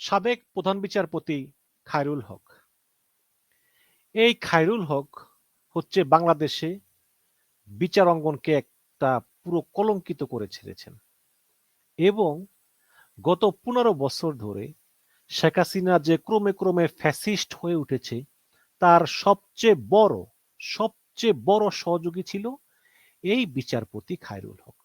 সাবেক প্রধান বিচারপতি খায়রুল হক। এই খায়রুল হক হচ্ছে বাংলাদেশে বিচার অঙ্গনকে একটা পুরো কলঙ্কিত করে ছেড়েছেন এবং গত পনেরো বছর ধরে শেখ হাসিনা যে ক্রমে ক্রমে ফ্যাসিস্ট হয়ে উঠেছে, তার সবচেয়ে বড় সবচেয়ে বড় সহযোগী ছিল এই বিচারপতি খায়রুল হক।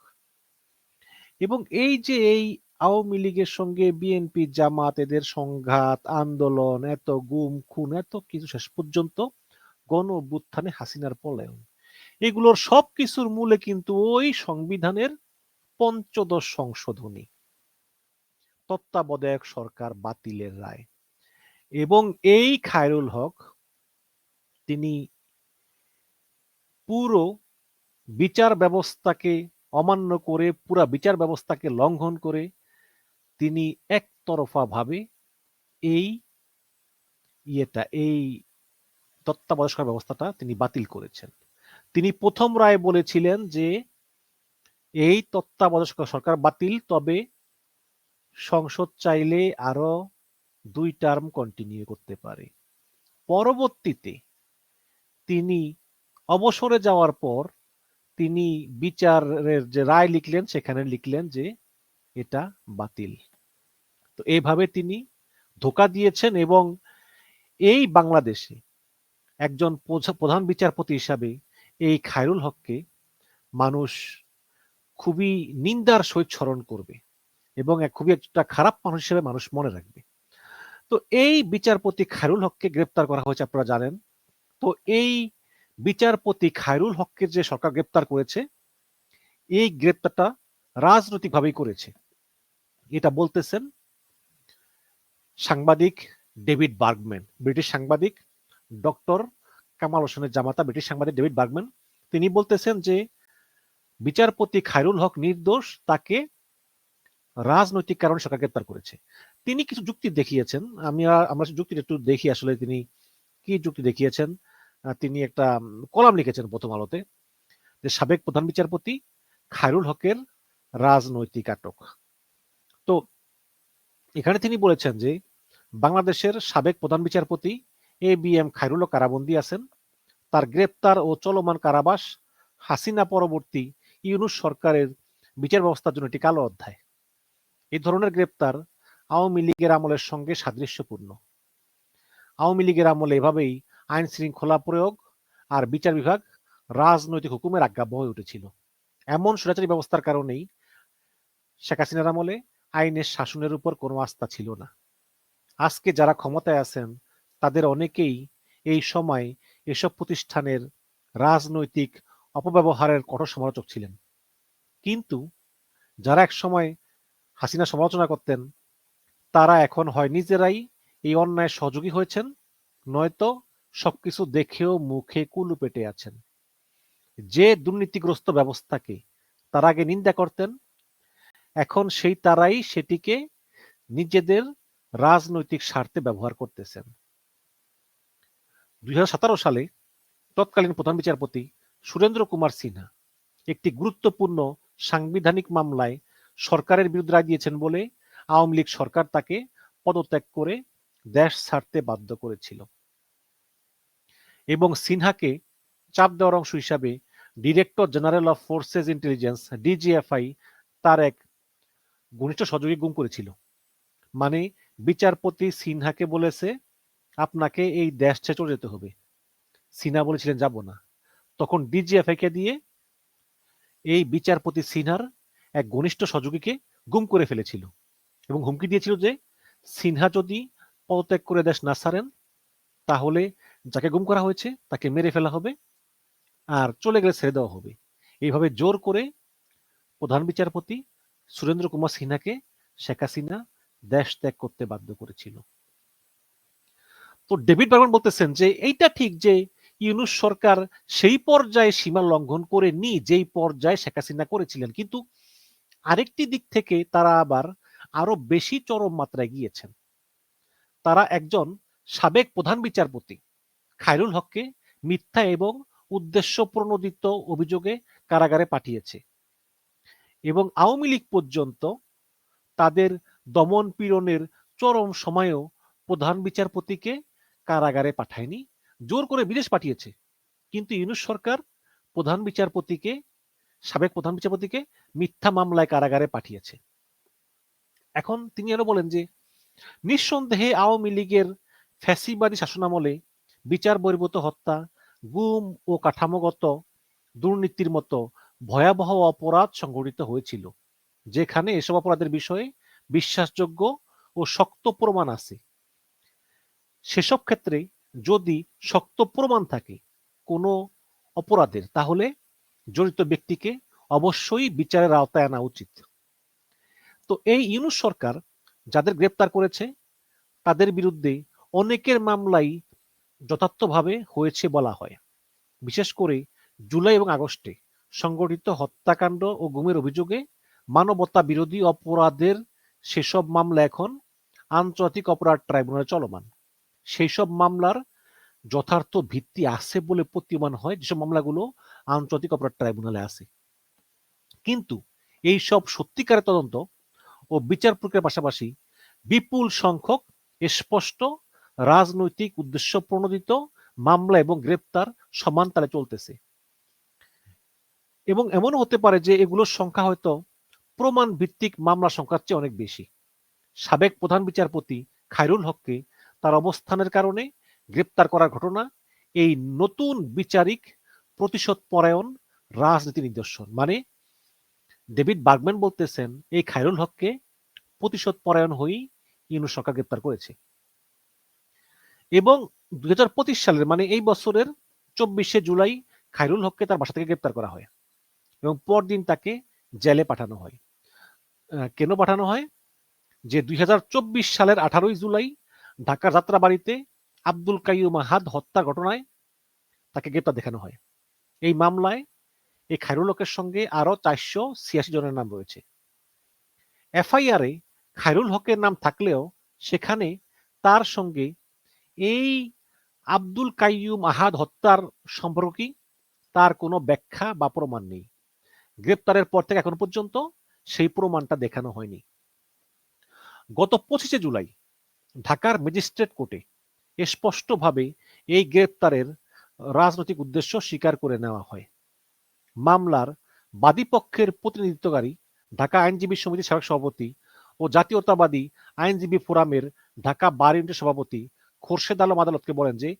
এবং এই যে এই আওয়ামী লীগের সঙ্গে বিএনপি জামাত, এদের সংঘাত, আন্দোলন, এত গুম, খুন, এত কিছু শেষ পর্যন্ত গণ অভ্যুত্থানে হাসিনার পলায়ন। এগুলোর সব কিছুর মূলে কিন্তু ওই সংবিধানের পঞ্চদশ সংশোধনী। তত্ত্বাবধায়ক সরকার বাতিলের রায়। এবং এই খায়রুল হক, তিনি পুরো বিচার ব্যবস্থাকে অমান্য করে, পুরা বিচার ব্যবস্থাকে লঙ্ঘন করে তিনি একতরফা ভাবে এই ইয়েটা, এই তত্ত্বাবধায়ক ব্যবস্থাটা তিনি বাতিল করেছেন। তিনি প্রথম রায় বলেছিলেন যে, এই তত্ত্বাবধায়ক সরকার বাতিল, তবে সংসদ চাইলে আরও দুই টার্ম কন্টিনিউ করতে পারে। পরবর্তীতে তিনি অবসরে যাওয়ার পর তিনি বিচারের যে রায় লিখলেন, সেখানে লিখলেন যে এটা বাতিল। তো এইভাবে তিনি ধোকা দিয়েছেন এবং এই বাংলাদেশে একজন প্রধান বিচারপতি হিসাবে এই খায়রুল হককে মানুষ খুবই নিন্দার সহিত স্মরণ করবে এবং খুবই একটা খারাপ মানুষ হিসেবে মানুষ মনে রাখবে। তো এই বিচারপতি খায়রুল হককে গ্রেপ্তার করা হয়েছে আপনারা জানেন। তো এই বিচারপতি খায়রুল হককে যে সরকার গ্রেপ্তার করেছে, এই গ্রেপ্তারটা রাজনৈতিকভাবেই করেছে। এটা বলতেছেন সাংবাদিক ডেভিড বার্গম্যান ব্রিটিশ সাংবাদিক ডক্টর কামাল হোসেনের জামাতা ব্রিটিশ সাংবাদিক ডেভিড বার্গম্যান। তিনি বলতেছেন যে বিচারপতি খায়রুল হক নির্দোষ তাকে রাজনৈতিক কারণে সরকার গ্রেপ্তার করেছে। তিনি কিছু যুক্তি দেখিয়েছেন। আমি আমরা যুক্তিটা একটু দেখি আসলে তিনি কি যুক্তি দেখিয়েছেন। তিনি একটা কলাম লিখেছেন প্রথম আলোতে যে সাবেক প্রধান বিচারপতি খায়রুল হকের রাজনৈতিক আটক। তো এখানে তিনি বলেছেন যে বাংলাদেশের সাবেক প্রধান বিচারপতি এ বি এম খায়রুল কারাবন্দী আছেন। তার গ্রেপ্তার ও চলমান কারাবাস হাসিনা পরবর্তী ইউনুস সরকারের বিচার ব্যবস্থার জন্য একটি কালো অধ্যায়। এই ধরনের গ্রেপ্তার আওয়ামী লীগের আমলের সঙ্গে সাদৃশ্যপূর্ণ। আওয়ামী লীগের আমলে এভাবেই আইন শৃঙ্খলা প্রয়োগ আর বিচার বিভাগ রাজনৈতিক হুকুমের আজ্ঞাবহ হয়ে উঠেছিল। এমন সুরাচারী ব্যবস্থার কারণেই শেখ হাসিনার আমলে আইনের শাসনের উপর কোনো আস্থা ছিল না। আজকে যারা ক্ষমতায় আছেন, তাদের অনেকেই এই সময় এসব প্রতিষ্ঠানের রাজনৈতিক অপব্যবহারের কঠোর সমালোচক ছিলেন। কিন্তু যারা এক সময় হাসিনা সমালোচনা করতেন, তারা এখন হয় নিজেরাই এই অন্যায় সহযোগী হয়েছেন, নয়তো সবকিছু দেখেও মুখে কুলু পেটে আছেন। যে দুর্নীতিগ্রস্ত ব্যবস্থাকে তার আগে নিন্দা করতেন, এখন সেই তারাই সেটিকে নিজেদের রাজনৈতিক স্বার্থে ব্যবহার করতেছেন। দুই সালে তৎকালীন প্রধান বিচারপতি সুরেন্দ্র কুমার সিনহা একটি গুরুত্বপূর্ণ সাংবিধানিক মামলায় সরকারের বিরুদ্ধে রায় দিয়েছেন বলে আওয়ামী লীগ সরকার তাকে পদত্যাগ করে দেশ ছাড়তে বাধ্য করেছিল এবং সিনহাকে চাপ দেওয়ার অংশ হিসাবে director general of forces intelligence, DGFI, তার এক ঘনিষ্ঠ সহযোগী গুম করেছিল। মানে বিচারপতি সিনহাকে বলেছে, আপনাকে এই দেশ ছেড়ে চলে যেতে হবে। সিনহা বলেছিলেন, যাব না। তখন ডিজিএফআই কে দিয়ে এই বিচারপতি সিনহার এক ঘনিষ্ঠ সহযোগীকে গুম করে ফেলেছিল এবং হুমকি দিয়েছিল যে, সিনহা যদি পদত্যাগ করে দেশ না ছাড়েন, তাহলে যাকে গুম করা হয়েছে তাকে মেরে ফেলা হবে আর চলে গেলে ছেড়ে দেওয়া হবে। এইভাবে জোর করে প্রধান বিচারপতি সুরেন্দ্র কুমার সিনহাকে, শেখ হাসিনা দেশ ত্যাগ করতে বাধ্য করেছিল। তো ডেভিড বার্গন বলতেছেন যে, এইটা ঠিক যে ইউনুস সরকার সেই পর্যায়ে সীমা লঙ্ঘন করে নি যেই পর্যায়ে শেখ হাসিনা করেছিলেন। কিন্তু আরেকটি দিক থেকে তারা আবার আরও বেশি চরম মাত্রায় গিয়েছেন। তারা একজন সাবেক প্রধান বিচারপতি, খায়রুল হককে মিথ্যা এবং উদ্দেশ্য প্রণোদিত অভিযোগে কারাগারে পাঠিয়েছে এবং আওয়ামী লীগ পর্যন্ত তাদের দমন পীড়নের চরম সময়েও প্রধান বিচারপতিকে কারাগারে পাঠায়নি, জোর করে বিদেশ পাঠিয়েছে। কিন্তু ইউনুস সরকার প্রধান বিচারপতিকে, সাবেক প্রধান বিচারপতিকে মিথ্যা মামলায় কারাগারে পাঠিয়েছে। এখন তিনি আরও বলেন যে, নিঃসন্দেহে আওয়ামী লীগের ফ্যাসিবাদী শাসনামলে বিচার বহির্ভূত হত্যা, গুম ও কাঠামোগত দুর্নীতির মতো ভয়াবহ অপরাধ সংঘটিত হয়েছিল, যেখানে এসব অপরাধের বিষয়ে বিশ্বাসযোগ্য ও শক্ত প্রমাণ আছে। সেসব ক্ষেত্রে যদি শক্ত প্রমাণ থাকে কোনো অপরাধের, তাহলে জড়িত ব্যক্তিকে অবশ্যই বিচারের আওতায় আনা উচিত। তো এই ইউনুস সরকার যাদের গ্রেপ্তার করেছে, তাদের বিরুদ্ধে অনেকের মামলাই যথার্থভাবে হয়েছে বলা হয়। বিশেষ করে জুলাই এবং আগস্টে সংগঠিত হত্যাকাণ্ড ও গুমের অভিযোগে মানবতা বিরোধী অপরাধের সেসব মামলা এখন আন্তর্জাতিক অপরাধ ট্রাইব্যুনালে চলমান। সেই সব মামলার যথার্থ ভিত্তি আছে বলে প্রতীয়মান হয় যেসব মামলাগুলো আন্তর্জাতিক অপরাধ ট্রাইব্যুনালে আছে। কিন্তু এই সব সত্যিকারের তদন্ত ও বিচার প্রক্রিয়ার পাশাপাশি বিপুল সংখ্যক স্পষ্ট রাজনৈতিক উদ্দেশ্য প্রণোদিত মামলা এবং গ্রেপ্তার সমান তালে চলতেছে। এবং এমনও হতে পারে যে এগুলোর সংখ্যা হয়তো প্রমাণ ভিত্তিক মামলার সংখ্যার চেয়ে অনেক বেশি। সাবেক প্রধান বিচারপতি খায়রুল হককে তার অবস্থানের কারণে গ্রেপ্তার করার ঘটনা, এই নতুন বিচারিক প্রতিশোধ পরায়ণ রাজনীতি নিদর্শন। মানে ডেভিড বার্গম্যান বলতেছেন, এই খায়রুল হককে প্রতিশোধ পরায়ণ হয়েই ইউনুস সরকার গ্রেপ্তার করেছে। এবং দুই হাজার পঁচিশ সালের মানে এই বছরের চব্বিশে জুলাই, খায়রুল হককে তার বাসা থেকে গ্রেপ্তার করা হয় এবং পরদিন তাকে জেলে পাঠানো হয়। কেন পাঠানো হয়? যে দুই হাজার চব্বিশ সালের আঠারোই জুলাই ঢাকার যাত্রাবাড়িতে আব্দুল কাইয়ুম আহাদ হত্যা ঘটনায় তাকে গ্রেপ্তার দেখানো হয়। এই মামলায় এই খায়রুল হকের সঙ্গে আরও চারশো ছিয়াশি জনের নাম রয়েছে। এফআইআরে খায়রুল হকের নাম থাকলেও সেখানে তার সঙ্গে এই আব্দুল কাইয়ুম আহাদ হত্যার সম্পর্কে তার কোনো ব্যাখ্যা বা প্রমাণ নেই। গ্রেপ্তারের পর থেকে এখন পর্যন্ত সেই প্রমাণটা দেখানো হয়নি। গত পঁচিশে জুলাই ঢাকার ম্যাজিস্ট্রেট কোর্টে স্পষ্টভাবে এই গ্রেপ্তারের রাজনৈতিক উদ্দেশ্য স্বীকার করে নেওয়া হয়। মামলার বাদীপক্ষের প্রতিনিধিত্বকারী ঢাকা আইনজীবী সমিতির সাবেক সভাপতি ও জাতীয়তাবাদী আইনজীবী ফোরামের ঢাকা বার ইউনিটের সভাপতি খোরশেদ আলম আদালতকে বলেন যে,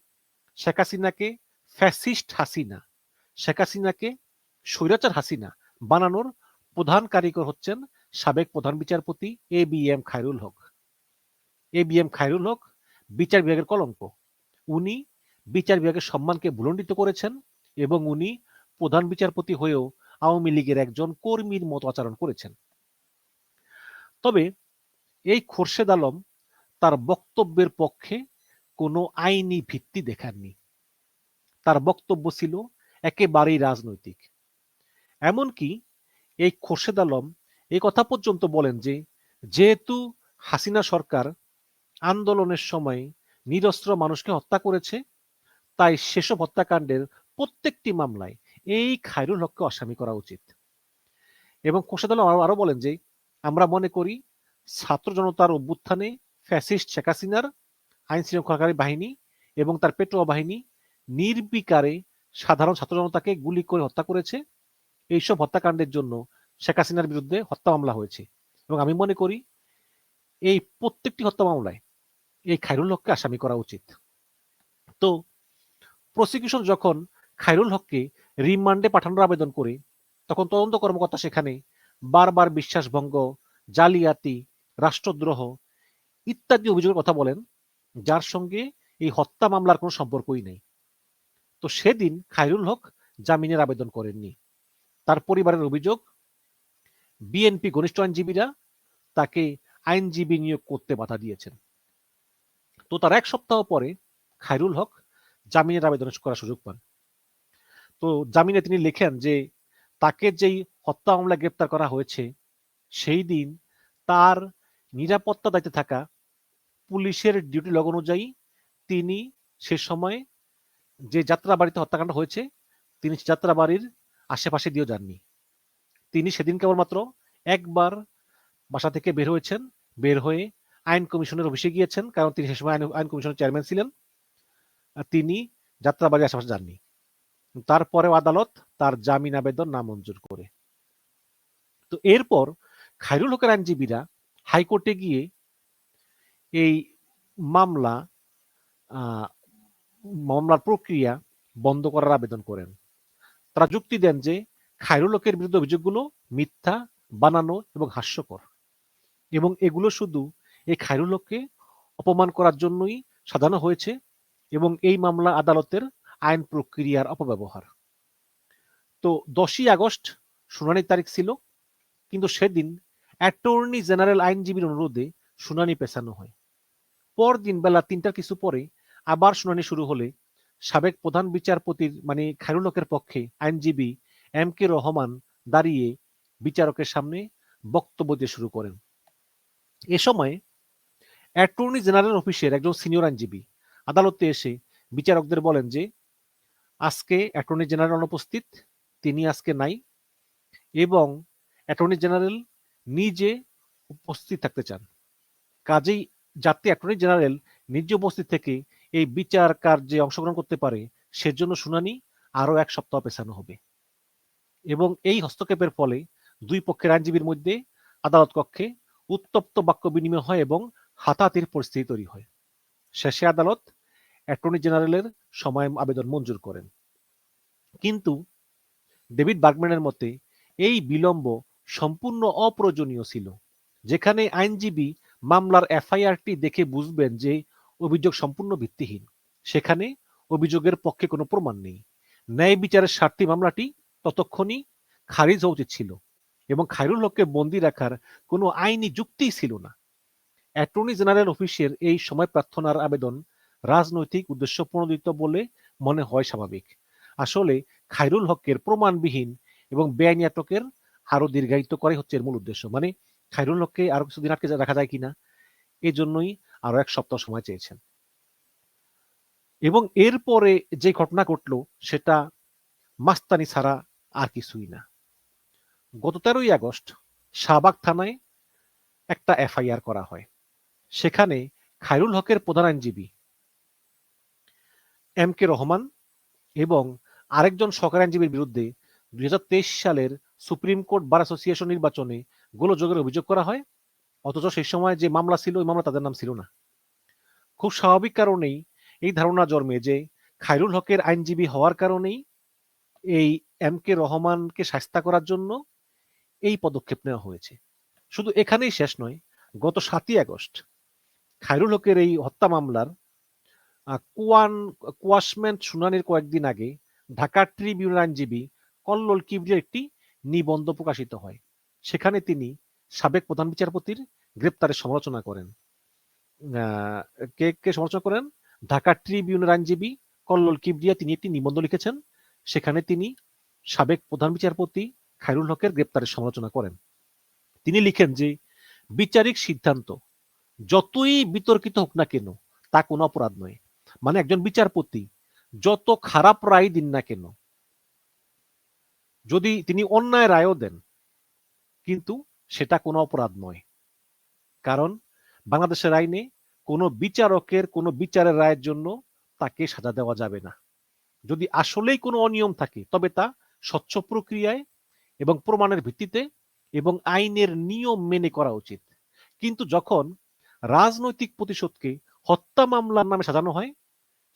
শেখ হাসিনাকে ফ্যাসিস্ট হাসিনা, শেখ হাসিনাকে স্বৈরাচার হাসিনা বানানোর প্রধান কারিগর হচ্ছেন সাবেক প্রধান বিচারপতি A B M Khairul Haque. A B M Khairul Haque বিচার বিভাগের কলঙ্ক। উনি বিচার বিভাগের সম্মানকে ভুলণ্ডিত করেছেন এবং উনি প্রধান বিচারপতি হয়েও আওয়ামী লীগের একজন কর্মীর মতো আচরণ করেছেন। তবে এই খোরশেদ আলম তার বক্তব্যের পক্ষে কোনো আইনি ভিত্তি দেখাননি। তার বক্তব্য ছিল একেবারেই রাজনৈতিক। এমনকি এই খোরশেদ আলম এই কথা পর্যন্ত বলেন যে, যেহেতু হাসিনা সরকার আন্দোলনের সময় নিরস্ত্র মানুষকে হত্যা করেছে, তাই সেসব হত্যাকাণ্ডের প্রত্যেকটি মামলায় এই খায়রুল হককে অসামি করা উচিত। এবং খোরশেদ আলম আরও বলেন যে, আমরা মনে করি ছাত্র জনতার অভ্যুত্থানে ফ্যাসিস্ট শেখ হাসিনার আইন শৃঙ্খলাকারী বাহিনী এবং তার পেট্রোয়া বাহিনী নির্বিকারে সাধারণ ছাত্র জনতাকে গুলি করে হত্যা করেছে। এইসব হত্যাকাণ্ডের জন্য শেখ হাসিনার বিরুদ্ধে হত্যা মামলা হয়েছে। এবং আমি মনে করি এই প্রত্যেকটি হত্যা মামলায় এই খায়রুল হককে আসামি করা উচিত। তো প্রসিকিউশন যখন খায়রুল হককে রিমান্ডে পাঠানোর আবেদন করে, তখন তদন্ত কর্মকর্তা সেখানে বারবার বিশ্বাসভঙ্গ, জালিয়াতি, রাষ্ট্রদ্রোহ ইত্যাদি অভিযোগের কথা বলেন, যার সঙ্গে এই হত্যা মামলার কোনো সম্পর্কই নেই। তো সেদিন খায়রুল হক জামিনের আবেদন করেননি। তার পরিবারের অভিযোগ, বিএনপি ঘনিষ্ঠ আইনজীবীরা তাকে আইনজীবী নিয়োগ করতে বাধা দিয়েছেন। তো তার এক সপ্তাহ পরে খায়রুল হক জামিনের আবেদন করার সুযোগ পান। তো জামিনে তিনি লেখেন যে, তাকে যেই হত্যা মামলা গ্রেপ্তার করা হয়েছে, সেই দিন তার নিরাপত্তা দায়িত্বে থাকা পুলিশের ডিউটি লগ অনুযায়ী তিনি সে সময় যে যাত্রাবাড়িতে হত্যাকাণ্ড হয়েছে, তিনি যাত্রাবাড়ির আশেপাশে দিয়েও যাননি। তিনি সেদিন কেবলমাত্র একবার বাসা থেকে বের হয়েছেন। বের হয়ে আইন কমিশনের অফিসে গিয়েছেন, কারণ তিনি সে সময় আইন কমিশনের চেয়ারম্যান ছিলেন। তিনি যাত্রাবাড়ির আশেপাশে যাননি। তারপরেও আদালত তার জামিন আবেদন নামঞ্জুর করে। তো এরপর খায়রুল হকের আইনজীবীরা হাইকোর্টে গিয়ে এই মামলা মামলার প্রক্রিয়া বন্ধ করার আবেদন করেন। তারা যুক্তি দেন যে খায়রুল হকের বিরুদ্ধে অভিযোগগুলো মিথ্যা, বানানো এবং হাস্যকর। এবং এগুলো শুধু এই খায়রুল হককে অপমান করার জন্যই সাজানো হয়েছে এবং এই মামলা আদালতের আইন প্রক্রিয়ার অপব্যবহার। তো দশই আগস্ট শুনানির তারিখ ছিল, কিন্তু সেদিন অ্যাটর্নি জেনারেল আইনজীবীর অনুরোধে শুনানি পেছানো হয়। পরদিন বেলা তিনটার কিছু পরে আবার শুনানি শুরু হলে সাবেক প্রধান বিচারপতির মানে খায়রুল হকের পক্ষে আইনজীবী এম কে রহমান দাঁড়িয়ে বিচারকের সামনে বক্তব্য দিয়ে শুরু করেন। এ সময় অ্যাটর্নি জেনারেল অফিসের একজন সিনিয়র আইনজীবী আদালতে এসে বিচারকদের বলেন যে, আজকে অ্যাটর্নি জেনারেল অনুপস্থিত তিনি আজকে নাই এবং অ্যাটর্নি জেনারেল নিজে উপস্থিত থাকতে চান। কাজেই যাতে অ্যাটর্নি জেনারেল নিজে উপস্থিত থেকে এই বিচার কার্যে অংশগ্রহণ করতে পারে, সেজন্য শুনানি আরও এক সপ্তাহ পেছানো হবে। এবং এই হস্তক্ষেপের ফলে দুই পক্ষের আইনজীবীর মধ্যে আদালত কক্ষে উত্তপ্ত বাক্য বিনিময় হয় এবং হাতাহাতির পরিস্থিতি তৈরি হয়। শেষে আদালত অ্যাটর্নি জেনারেলের সময় আবেদন মঞ্জুর করেন। কিন্তু ডেভিড বার্গম্যানের মতে, এই বিলম্ব সম্পূর্ণ অপ্রয়োজনীয় ছিল, যেখানে আইনজীবী মামলার এফআইআরটি দেখে বুঝবেন যে অভিযোগ সম্পূর্ণ ভিত্তিহীন। সেখানে অভিযোগের পক্ষে কোনো প্রমাণ নেই। ন্যায় বিচারের স্বার্থে মামলাটি ততক্ষণই খারিজ হওয়া উচিত ছিল এবং খায়রুল হককে বন্দি রাখার কোনো আইনি যুক্তিই ছিল না। অ্যাটর্নি জেনারেল অফিসের এই সময় প্রার্থনার আবেদন রাজনৈতিক উদ্দেশ্য প্রণোদিত বলে মনে হয় স্বাভাবিক। আসলে খায়রুল হকের প্রমাণবিহীন এবং বেআইনি আটকের আরও দীর্ঘায়িত করাই হচ্ছে এর মূল উদ্দেশ্য। মানে খায়রুল হককে আরও কিছুদিন আটকে রাখা যায় কিনা এই জন্যই আরও এক সপ্তাহ সময় চেয়েছেন। এবং এরপরে যে ঘটনা ঘটলো, সেটা মাস্তানি ছাড়া আর কিছুই না। গত তেরোই আগস্ট শাহবাগ থানায় একটা এফআইআর করা হয়। সেখানে খায়রুল হকের প্রধান আইনজীবী এম কে রহমান এবং আরেকজন সরকারি আইনজীবীর বিরুদ্ধে দুই হাজার তেইশ সালের সুপ্রিম কোর্ট বার অ্যাসোসিয়েশন নির্বাচনে গোলযোগের অভিযোগ করা হয়। অথচ সেই সময় যে মামলা ছিল, ওই মামলা তাদের নাম ছিল না। খুব স্বাভাবিক কারণেই এই ধারণা জন্মে যে খায়রুল হকের আইনজীবী হওয়ার কারণেই এই এম কে রহমানকে শাস্তা করার জন্য এই পদক্ষেপ নেওয়া হয়েছে। শুধু এখানেই শেষ নয়, গত সাতই আগস্ট খায়রুল হকের এই হত্যা মামলার কুয়ান, কুয়াশমেন্ট শুনানির কয়েকদিন আগে ঢাকা ট্রিবিউনাল আইনজীবী কল্লোল কিবরিয়ার একটি নিবন্ধ প্রকাশিত হয়। সেখানে তিনি সাবেক প্রধান বিচারপতির গ্রেপ্তারের সমালোচনা করেন। কে কে সমালোচনা করেন? ঢাকা ট্রিবিউনাল আইনজীবী কল্লোল কিবরিয়া তিনি একটি নিবন্ধ লিখেছেন। সেখানে তিনি সাবেক প্রধান বিচারপতি খায়রুল হকের গ্রেপ্তারের সমালোচনা করেন। তিনি লিখেন যে, বিচারিক সিদ্ধান্ত, যতই বিতর্কিত হোক না কেন, তা কোনো অপরাধ নয়। মানে একজন বিচারপতি যত খারাপ রায় দিন না কেন, যদি তিনি অন্যায় রায়ও দেন, কিন্তু সেটা কোনো অপরাধ নয়। কারণ বাংলাদেশের আইনে কোনো বিচারকের কোনো বিচারের রায়ের জন্য তাকে সাজা দেওয়া যাবে না। যদি আসলেই কোনো অনিয়ম থাকে, তবে তা স্বচ্ছ প্রক্রিয়ায় এবং প্রমাণের ভিত্তিতে এবং আইনের নিয়ম মেনে করা উচিত। কিন্তু যখন রাজনৈতিক প্রতিশোধকে হত্যা মামলার নামে সাজানো হয়,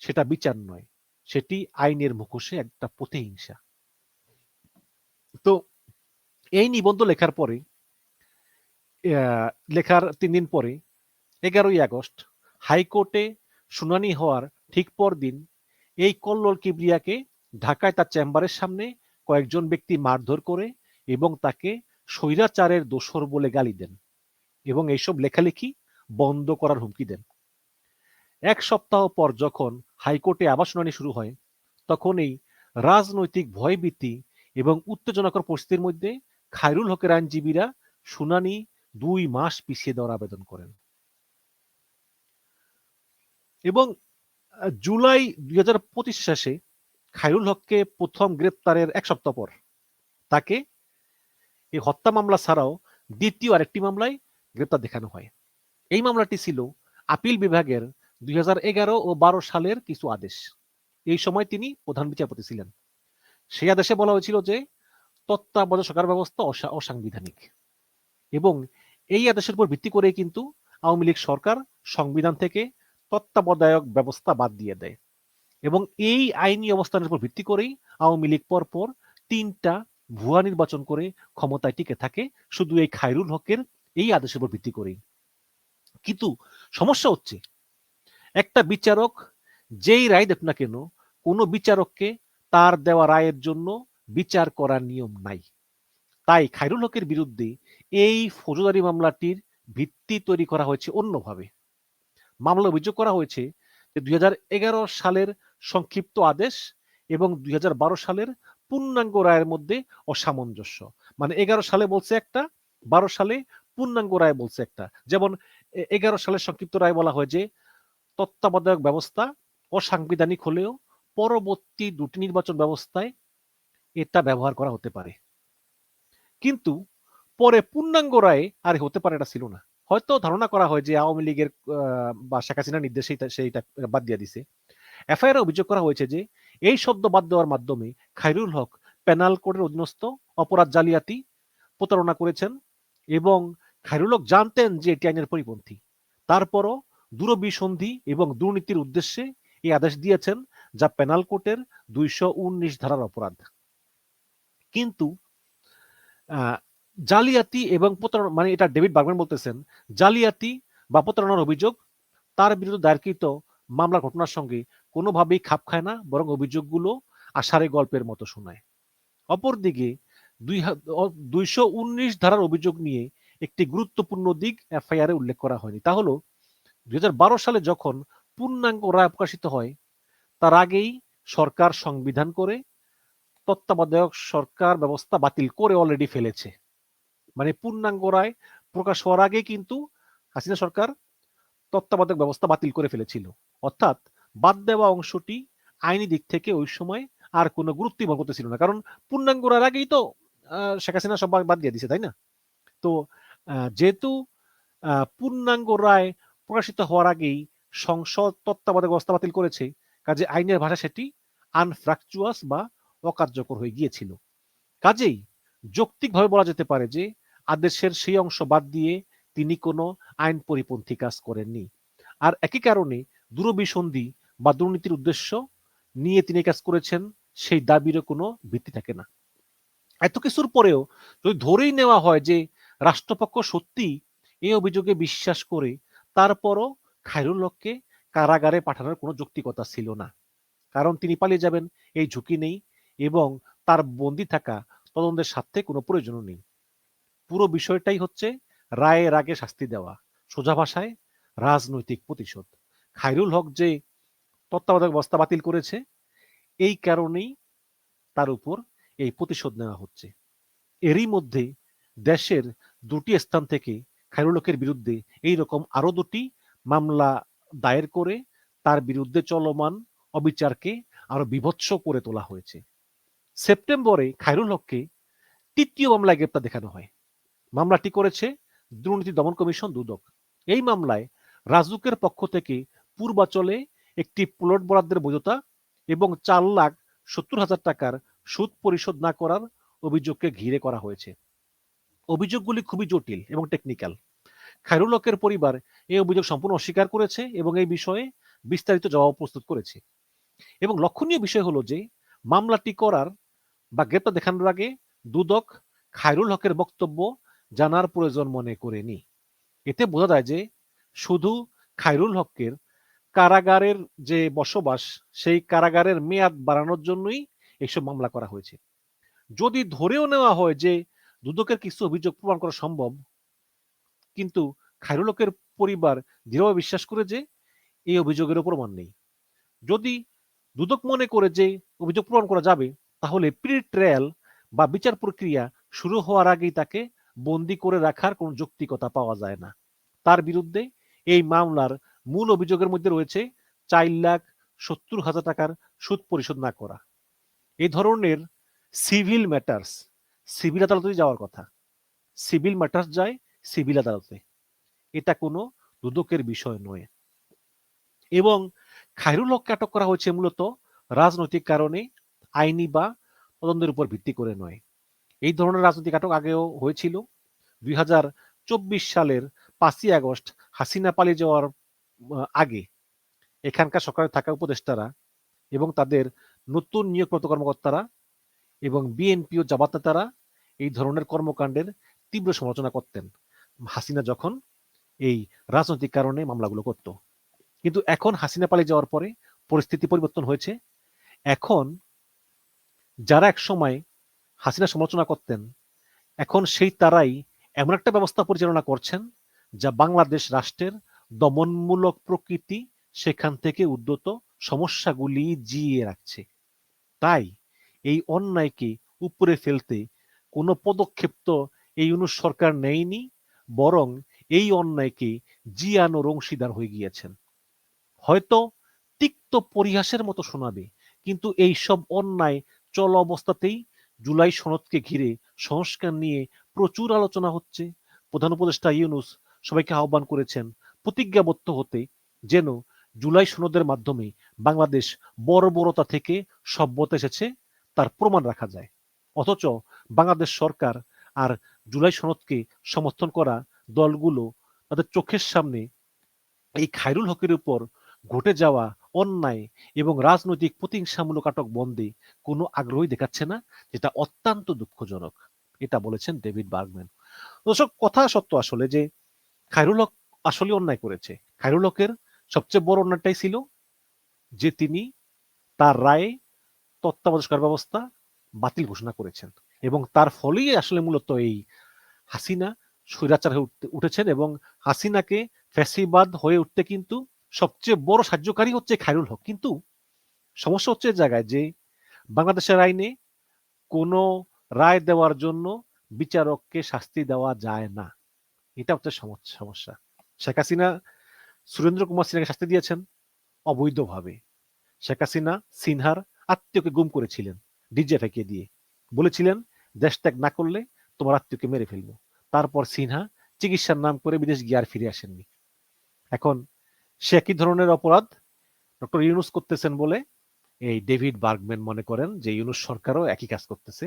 সেটা বিচার নয়। সেটি আইনের মুখোশে একটা প্রতিহিংসা। তো এই নিবন্ধ লেখার পরে লেখার তিন দিন পরে, এগারোই আগস্ট, হাইকোর্টে শুনানি হওয়ার ঠিক পর দিন এই কল্লোল কিবরিয়াকে ঢাকায় তার চেম্বারের সামনে কয়েকজন ব্যক্তি মারধর করে এবং তাকে স্বৈরাচারের দোসর বলে গালি দেন এবং এইসব লেখালেখি বন্ধ করার হুমকি দেন। এক সপ্তাহ পর যখন হাইকোর্টে আবার শুনানি শুরু হয়, তখন এই রাজনৈতিক ভয়ভীতি এবং উত্তেজনাকর পরিস্থিতির মধ্যে খায়রুল হকের আইনজীবীরা শুনানি দুই মাস পিছিয়ে দেওয়ার আবেদন করেন। এবং জুলাই দুই হাজার পঁচিশ শেষে খায়রুল হককে প্রথম গ্রেপ্তারের এক সপ্তাহ পর তাকে এই হত্যা মামলা ছাড়াও দ্বিতীয় আরেকটি মামলায় গ্রেপ্তার দেখানো হয়। এই মামলাটি ছিল আপিল বিভাগের দুই হাজার এগারো ও বারো সালের কিছু আদেশ। এই সময় তিনি প্রধান বিচারপতি ছিলেন। সেই আদেশে বলা হয়েছিল যে তত্ত্বাবধায়ক সরকার ব্যবস্থা অসাংবিধানিক। এবং এই আদেশের উপর ভিত্তি করে কিন্তু আওয়ামী লীগ সরকার সংবিধান থেকে তত্ত্বাবধায়ক ব্যবস্থা বাদ দিয়ে দেয়। এবং এই আইনি অবস্থানের উপর ভিত্তি করেই আওয়ামী লীগ পরপর তিনটা ভুয়া নির্বাচন করে ক্ষমতায় টিকে থাকে, শুধু এই খায়রুল হকের এই আদেশের উপর ভিত্তি করেই। কিন্তু সমস্যা হচ্ছে, একটা বিচারক যেই রায় দেখ না কেন, কোনো বিচারককে তার দেওয়া রায়ের জন্য বিচার করার নিয়ম নাই। তাই খায়রুল হকের বিরুদ্ধে এই ফৌজদারি মামলাটির ভিত্তি তৈরি করা হয়েছে অন্যভাবে। মামলা অভিযোগ করা হয়েছে যে দু হাজার এগারো সালের সংক্ষিপ্ত আদেশ এবং দু হাজার বারো সালের পূর্ণাঙ্গ রায়ের মধ্যে অসামঞ্জস্য। মানে এগারো সালে বলছে একটা, বারো সালে পূর্ণাঙ্গ রায় বলছে একটা। যেমন এগারো সালের সংক্ষিপ্ত রায় বলা হয় যে, তত্ত্বাবধায়ক ব্যবস্থা অসাংবিধানিক হলেও পরবর্তী দুটি নির্বাচন ব্যবস্থায় এটা ব্যবহার করা হতে পারে। কিন্তু পরে পূর্ণাঙ্গ রায় আর হতে পারে এটা ছিল না। হয়তো ধারণা করা হয় যে আওয়ামী লীগের বা শেখ হাসিনার নির্দেশেই সেইটা বাদ দিয়ে দিছে। এফআইআর অভিযোগ করা হয়েছে যে এই শব্দ বাদ দেওয়ার মাধ্যমে খাইরুল হক পেনাল কোডের অধীনস্থ অপরাধ জালিয়াতি প্রতারণা করেছেন এবং খাইরুল হক জানতেন যে এটি আইনের পরিপন্থী। তারপরও দূরবিসন্ধি এবং দুর্নীতির উদ্দেশ্যে এই আদেশ দিয়েছেন যা পেনাল কোর্টের দুইশো উনিশ ধারার অপরাধ। কিন্তু জালিয়াতি এবং প্রতারণা মানে এটা ডেভিড বার্গম্যান বলতেছেন, জালিয়াতি বা প্রতারণার অভিযোগ, তার বিরুদ্ধে দায়েরকৃত মামলা ঘটনার সঙ্গে কোনোভাবেই খাপ খায় না, বরং অভিযোগগুলো আষাঢ়ে গল্পের মতো শোনায়। অপরদিকে দুই দুইশো উনিশ ধারার অভিযোগ নিয়ে একটি গুরুত্বপূর্ণ দিক এফআইআর উল্লেখ করা হয়নি। তা হলো, দুই হাজার বারো সালে যখন পূর্ণাঙ্গ রায় প্রকাশিত হয়, তার আগেই সরকার সংবিধান করে, তত্ত্বাবধায়ক সরকার ব্যবস্থা বাতিল করে অলরেডি ফেলেছে। মানে পূর্ণাঙ্গ রায় প্রকাশ হওয়ার আগে কিন্তু হাসিনা সরকার তত্ত্বাবধায়ক ব্যবস্থা বাতিল করে ফেলেছিল। অর্থাৎ বাদ দেওয়া অংশটি আইনি দিক থেকে ওই সময় আর কোনো গুরুত্বই বহন করতেছিল না। কারণ পূর্ণাঙ্গ রায়ের আগেই তো শেখ হাসিনা সব বাদ দিয়ে দিছে তাই না? তো যেহেতু পূর্ণাঙ্গ রায় প্রকাশিত হওয়ার আগেই সংসদ তত্ত্বাবধায়ক ব্যবস্থা বাতিল করেছে, কাজে আইনের ভাষা সেটি আনফ্রাকচুয়াস বা অকার্যকর হয়ে গিয়েছিল। কাজেই যৌক্তিকভাবে বলা যেতে পারে যে আদেশের সেই অংশ বাদ দিয়ে তিনি কোনো আইন পরিপন্থী কাজ করেননি। আর একই কারণে দূরবিসন্ধি বা দুর্নীতির উদ্দেশ্য নিয়ে তিনি কাজ করেছেন, সেই দাবিরও কোনো ভিত্তি থাকে না। এত কিছুর পরেও যদি ধরেই নেওয়া হয় যে রাষ্ট্রপক্ষ সত্যি এই অভিযোগে বিশ্বাস করে, তারপরও খায়রুল হককে কারাগারে পাঠানোর কোনো যৌক্তিকতা ছিল না। কারণ তিনি পালিয়ে যাবেন, এই ঝুঁকি নেই এবং তার বন্দি থাকা তদন্তের স্বার্থে কোনো প্রয়োজনও নেই। পুরো বিষয়টাই হচ্ছে রায়ের আগে শাস্তি দেওয়া। সোজা ভাষায় রাজনৈতিক প্রতিশোধ। খাইরুল হক যে তত্ত্বাবধায়ক ব্যবস্থা বাতিল করেছে, এই কারণেই তার উপর এই প্রতিশোধ নেওয়া হচ্ছে। এরই মধ্যে দেশের দুটি স্থান থেকে খাইরুল হকের বিরুদ্ধে এই রকম আরও দুটি মামলা দায়ের করে তার বিরুদ্ধে চলমান অবিচারকে আরও বিভৎস করে তোলা হয়েছে। সেপ্টেম্বরে খাইরুল হককে তৃতীয় মামলায় গ্রেপ্তার দেখানো হয়। মামলাটি করেছে দুর্নীতি দমন কমিশন দুদক। এই মামলায় রাজুকের পক্ষ থেকে পূর্বাচলে একটি প্লট বরাদ্দের বৈধতা এবং চার লাখ সত্তর হাজার টাকার সুদ পরিশোধ না করার অভিযোগকে ঘিরে করা হয়েছে। অভিযোগগুলি খুবই জটিল এবং টেকনিক্যাল খায়রুল হকের পরিবার এই অভিযোগ সম্পূর্ণ অস্বীকার করেছে এবং এই বিষয়ে বিস্তারিত জবাব প্রস্তুত করেছে। এবং লক্ষণীয় বিষয় হলো যে মামলাটি করার বা গ্রেপ্তার দেখানোর আগে দুদক খায়রুল হকের বক্তব্য জানার প্রয়োজন মনে করেনি এতে বোঝা যায় যে শুধু খায়রুল হকের কারাগারের যে বসবাস, সেই কারাগারের মেয়াদ বাড়ানোর জন্যই এইসব মামলা করা হয়েছে। যদি ধরেও নেওয়া হয় যে দুদকের কিছু অভিযোগ প্রমাণ করা সম্ভব, কিন্তু খায়রুল হকের পরিবার দৃঢ়ভাবে বিশ্বাস করে যে এই অভিযোগের প্রমাণ নেই। যদি দুদক মনে করে যে অভিযোগ প্রমাণ করা যাবে, তাহলে প্রি ট্রায়াল বা বিচার প্রক্রিয়া শুরু হওয়ার আগেই তাকে বন্দি করে রাখার কোন যৌক্তিকতা পাওয়া যায় না। তার বিরুদ্ধে এই মামলার মূল অভিযোগের মধ্যে রয়েছে চার লাখ সত্তর হাজার টাকার সুদ পরিশোধ না করা। এই ধরনের সিভিল ম্যাটার্স, সিভিল আদালতে যাওয়ার কথা। সিভিল ম্যাটার্স যায় সিভিল আদালতে। এটা কোনো দুদকের বিষয় নয়। এবং খায়রুল হককে আটক করা হয়েছে মূলত রাজনৈতিক কারণে, আইনি বা তদন্তের উপর ভিত্তি করে নয়। এই ধরনের রাজনৈতিক আটক আগেও হয়েছিল। দুই হাজার চব্বিশ সালের পাঁচই আগস্ট হাসিনা পালিয়ে যাওয়ার আগে এখানকার সরকারে থাকা উপদেষ্টারা এবং তাদের নতুন নিয়োগপ্রাপ্ত কর্মকর্তারা এবং বিএনপি ও জামাত নেতারা এই ধরনের কর্মকাণ্ডের তীব্র সমালোচনা করতেন। হাসিনা যখন এই রাজনৈতিক কারণে মামলাগুলো করত। কিন্তু এখন হাসিনা পালিয়ে যাওয়ার পরে পরিস্থিতি পরিবর্তন হয়েছে। এখন যারা এক সময় হাসিনা সমালোচনা করতেন। এখন সেই তারাই এমন একটা ব্যবস্থা পরিচালনা করছেন যা বাংলাদেশ রাষ্ট্রের দমনমূলক প্রকৃতি সেখান থেকে উদ্যত সমস্যাগুলি জিয়ে রাখছে। তাই এই অন্যায়কে উপরে ফেলতে কোনো পদক্ষেপ তো এই ইউনুস সরকার নেয়নি, বরং এই অন্যায়কে জিয়ানোর অংশীদার হয়ে গিয়েছেন। হয়তো তিক্ত পরিহাসের মতো শোনাবে, কিন্তু এই সব অন্যায় চল অবস্থাতেই জুলাই সনদকে ঘিরে সংস্কার নিয়ে প্রচুর আলোচনা হচ্ছে। প্রধান উপদেষ্টা ইউনুস সবাইকে আহ্বান করেছেন, প্রতিজ্ঞাবদ্ধ হতে যেন জুলাই সনদের মাধ্যমে বাংলাদেশ বর্বরতা থেকে সভ্যতা এসেছে, তার প্রমাণ রাখা যায়। অথচ বাংলাদেশ সরকার আর জুলাই সনদকে সমর্থন করা দলগুলো তাদের চোখের সামনে এই খায়রুল হকের উপর ঘটে যাওয়া, অন্যায় এবং রাজনৈতিক প্রতিহিংসামূলক আটক বন্ধে কোনো আগ্রহই দেখাচ্ছে না, যেটা অত্যন্ত দুঃখজনক, এটা বলেছেন ডেভিড বার্গম্যান। দর্শক, কথা সত্য আসলে যে খায়রুল হক আসলে অন্যায় করেছে। খায়রুল হকের সবচেয়ে বড় অন্যায়টাই ছিল যে তিনি তার রায়ে তত্ত্বাবধায়ক ব্যবস্থা বাতিল ঘোষণা করেছেন এবং তার ফলেই আসলে মূলত এই হাসিনা স্বৈরাচার হয়ে উঠেছেন এবং হাসিনাকে ফ্যাসিবাদ হয়ে উঠতে কিন্তু সবচেয়ে বড় সাহায্যকারী হচ্ছে খায়রুল হক। কিন্তু সমস্যা হচ্ছে জায়গায় যে বাংলাদেশের আইনে কোনো রায় দেওয়ার জন্য বিচারককে শাস্তি দেওয়া যায় না। এটা হচ্ছে সমস্যা। শেখ হাসিনা, সুরেন্দ্র কুমার সিনহাকে শাস্তি দিয়েছেন অবৈধভাবে। শেখ হাসিনা, সিনহার আত্মীয়কে গুম করেছিলেন ডিজিএফআইকে দিয়ে। বলেছিলেন, দেশ ত্যাগ না করলে তোমার আত্মীয়কে মেরে ফেলব। তারপর সিনহা চিকিৎসার নাম করে বিদেশ গিয়ে আর ফিরে আসেননি। এখন সে একই ধরনের অপরাধ ডক্টর ইউনুস করতেছেন বলে এই ডেভিড বার্গম্যান মনে করেন যে ইউনুস সরকারও একই কাজ করতেছে।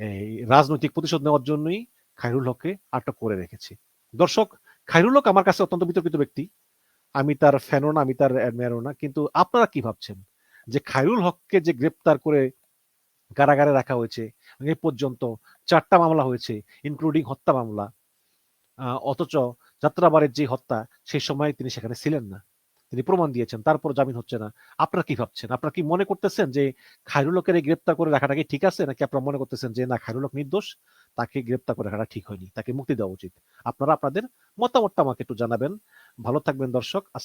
এই রাজনৈতিক প্রতিশোধ নেওয়ার জন্যই খাইরুল হককে আটক করে রেখেছে। দর্শক খাইরুল হক আমার কাছে অত্যন্ত বিতর্কিত ব্যক্তি। আমি তার ফ্যানও না, আমি তার অ্যাডমায়ারও না। কিন্তু আপনারা কি ভাবছেন? যে খাইরুল হককে যে গ্রেপ্তার করে কারাগারে রাখা হয়েছে, এ পর্যন্ত চারটা মামলা হয়েছে ইনক্লুডিং হত্যা মামলা অথচ যাত্রাবাড়ির যে হত্যা, সেই সময় তিনি সেখানে ছিলেন না। তিনি প্রমাণ দিয়েছেন, তারপর জামিন হচ্ছে না। আপনারা কি ভাবছেন? আপনারা কি মনে করতেছেন যে খায়রুলকের এই গ্রেপ্তার করে রাখাটা কি ঠিক আছে? নাকি আপনারা মনে করতেছেন যে না খায়রুলক নির্দোষ, তাকে গ্রেপ্তার করে রাখাটা ঠিক হয়নি, তাকে মুক্তি দেওয়া উচিত? আপনারা আপনাদের মতামতটা আমাকে একটু জানাবেন। ভালো থাকবেন দর্শক